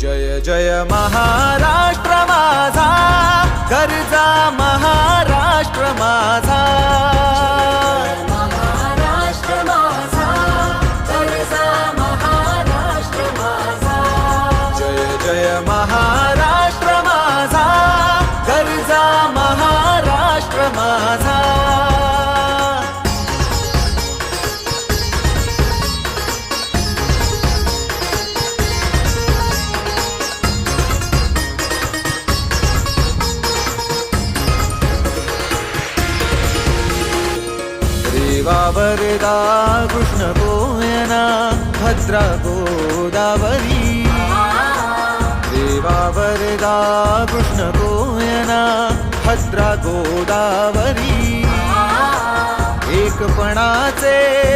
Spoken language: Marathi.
जय महाराष्ट्र माझा गरजा महाराष्ट्र माझा. महाराष्ट्र माझा गरजा महाराष्ट्र माझा. जय जय महाराष्ट्र वावरदा वरदा कृष्ण गोयना भद्रा गोदावरी। देवावरदा कृष्ण गोयना भद्रा गोदावरी। एकपणाचे